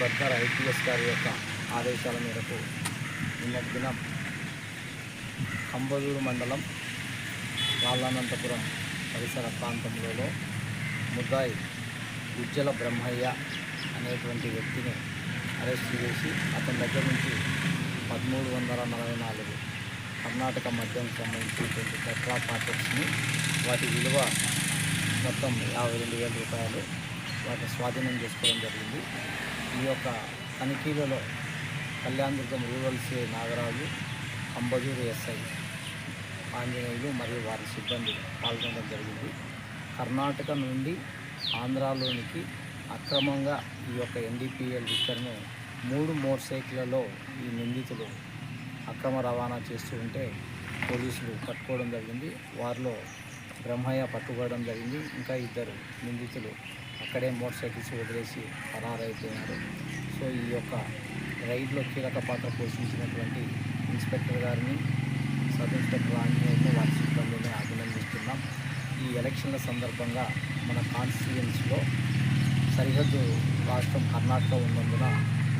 Bardar IPS గారి యొక్క ఆదేశాల మేరకు నిన్నటి దినం కంబదూరు మండలం లాలానంతపురం పరిసర ప్రాంతంలో ముద్దాయి ఉజ్జల బ్రహ్మయ్య అనేటువంటి వ్యక్తిని అరెస్ట్ చేసి అతని దగ్గర నుంచి పదమూడు వందల నలభై నాలుగు కర్ణాటక మద్యం సంబంధించినటువంటి టెట్రా ప్యాకెట్స్ని వాటి విలువ మొత్తం యాభై రెండు వేల రూపాయలు వాటిని స్వాధీనం చేసుకోవడం జరిగింది. ఈ యొక్క తనిఖీలలో Kalyandurgam rural CI Nagaraju Ambajuru SI Anjaneyulu మరియు వారి సిబ్బంది పాల్గొనడం జరిగింది. కర్ణాటక నుండి ఆంధ్రాలోనికి అక్రమంగా ఈ యొక్క ఎన్డీపీఎల్ విక్కర్ను మూడు మోటార్ సైకిళ్ళలో ఈ నిందితులు అక్రమ రవాణా చేస్తూ ఉంటే పోలీసులు పట్టుకోవడం జరిగింది. వారిలో బ్రహ్మయ్య పట్టుకోవడం జరిగింది. ఇంకా ఇద్దరు నిందితులు అక్కడే మోటార్ సైకిల్స్ వదిలేసి పరారైపోయినారు సో ఈ యొక్క రైడ్లో కీలక పాత్ర పోషించినటువంటి ఇన్స్పెక్టర్ గారిని సబ్ ఇన్స్పెక్టర్ ఆంజనేయులను వారి సిబ్బందిని అభినందిస్తున్నాం. ఈ ఎలక్షన్ల సందర్భంగా మన కాన్స్టిట్యుయెన్సీలో సరిహద్దు రాష్ట్రం కర్ణాటక ఉన్నందున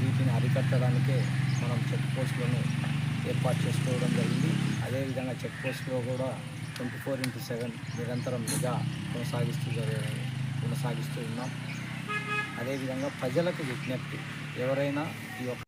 వీటిని అరికట్టడానికే మనం చెక్ పోస్టులను ఏర్పాటు చేసుకోవడం జరిగింది. అదేవిధంగా చెక్ పోస్టులో కూడా ట్వంటీ ఫోర్ ఇంటూ సెవెన్ నిరంతరం నిఘా కొనసాగిస్తూ జరగ కొనసాగిస్తూ ఉన్నాం. అదేవిధంగా ప్రజలకు విజ్ఞప్తి ఎవరైనా ఈ యొక్క